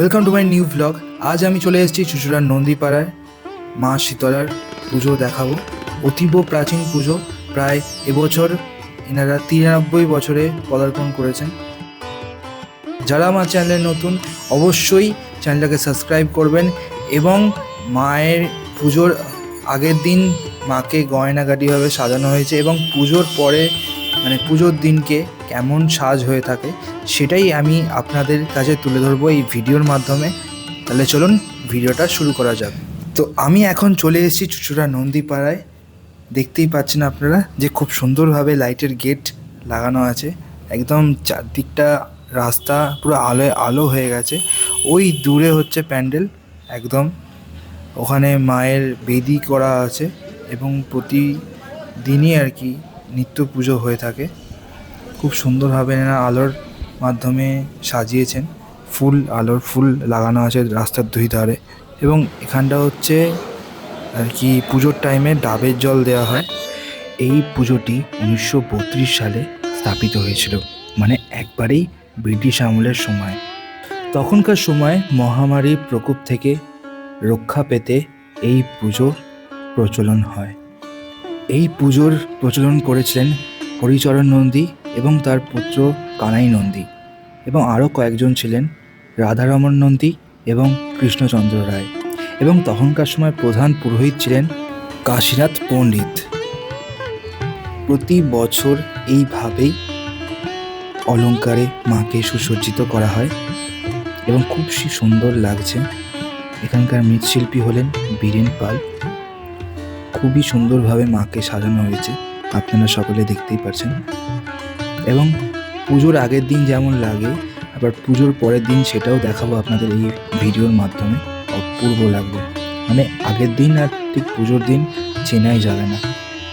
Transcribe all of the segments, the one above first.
Welcome to my new blog আজ আমি চলে এসেছি চুচুড়ার নন্দীপাড়ায়। মা শীতলার পুজো দেখাবো। অতীব প্রাচীন পুজো। প্রায় এবছর এনারা তিরানব্বই বছরে পদার্পণ করেছেন। যারা আমার চ্যানেলে নতুন, অবশ্যই চ্যানেলটাকে সাবস্ক্রাইব করবেন এবং মায়ের পুজোর আগের দিন মাকে গয়নাগাটিভাবে সাজানো হয়েছে এবং পুজোর পরে মানে পুজোর দিনকে কেমন সাজ হয়ে থাকে সেটাই আমি আপনাদের কাছে তুলে ধরবো এই ভিডিওর মাধ্যমে। তাহলে চলুন ভিডিওটা শুরু করা যাক। তো আমি এখন চলে এসেছি চুচুড়া নন্দীপাড়ায়। দেখতেই পাচ্ছেন আপনারা যে খুব সুন্দরভাবে লাইটের গেট লাগানো আছে। একদম চারদিকটা রাস্তা পুরো আলোয় আলো হয়ে গেছে। ওই দূরে হচ্ছে প্যান্ডেল, একদম। ওখানে মায়ের বেদি করা আছে এবং প্রতিদিনই আর কি নিত্য পুজো হয়ে থাকে। খুব সুন্দরভাবে এনারা আলোর মাধ্যমে সাজিয়েছেন। ফুল, আলোর ফুল লাগানো আছে রাস্তার দুই ধারে এবং এখানটা হচ্ছে আর কি পুজোর টাইমে ডাবের জল দেওয়া হয়। এই পুজোটি উনিশশো বত্রিশ সালে স্থাপিত হয়েছিল মানে একবারেই ব্রিটিশ আমলের সময়। তখনকার সময় মহামারীর প্রকোপ থেকে রক্ষা পেতে এই পুজোর প্রচলন হয়। এই পুজোর প্রচলন করেছিলেন হরিচরণ নন্দী এবং তার পুত্র কানাই নন্দী এবং আরও কয়েকজন ছিলেন রাধারমণ নন্দী এবং কৃষ্ণচন্দ্র রায়। এবং তখনকার সময় প্রধান পুরোহিত ছিলেন কাশীনাথ পণ্ডিত। প্রতি বছর এইভাবেই অলঙ্কারে মাকে সুসজ্জিত করা হয় এবং খুব সুন্দর লাগছে। এখানকার মৃৎশিল্পী হলেন বীরেন পাল। খুবই সুন্দরভাবে মাকে সাজানো হয়েছে, আপনারা সকলে দেখতেই পাচ্ছেন এবং পুজোর আগের দিন যেমন লাগে, আবার পুজোর পরের দিন সেটাও দেখাবো আপনাদের এই ভিডিওর মাধ্যমে, অপূর্ব লাগবে। মানে আগের দিন আর ঠিক পুজোর দিন চেনাই যাবে না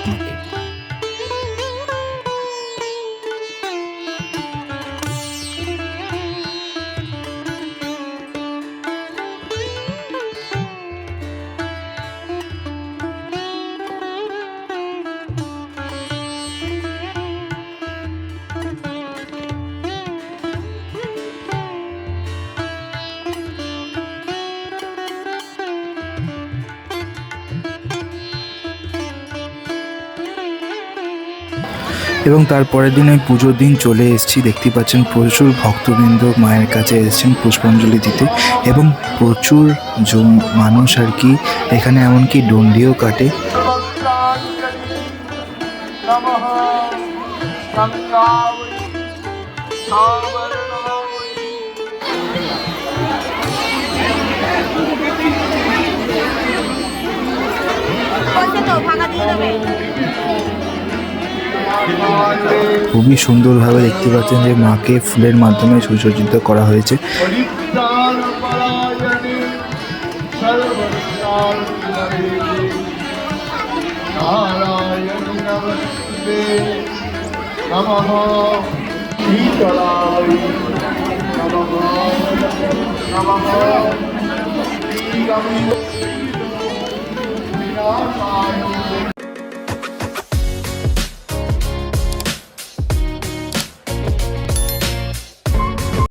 মাকে। এবং তারপরের দিন ওই পুজোর দিন চলে এসেছি। দেখতে পাচ্ছেন প্রচুর ভক্তবৃন্দ মায়ের কাছে এসেছেন পুষ্পাঞ্জলি দিতে এবং প্রচুর মানুষ আর কি এখানে এমনকি ডন্ডিও কাটে। ফাঁকা দিয়ে দেবে। খুবই সুন্দরভাবে দেখতে পাচ্ছেন যে মাকে ফুলের মাধ্যমে সুসজ্জিত করা হয়েছে।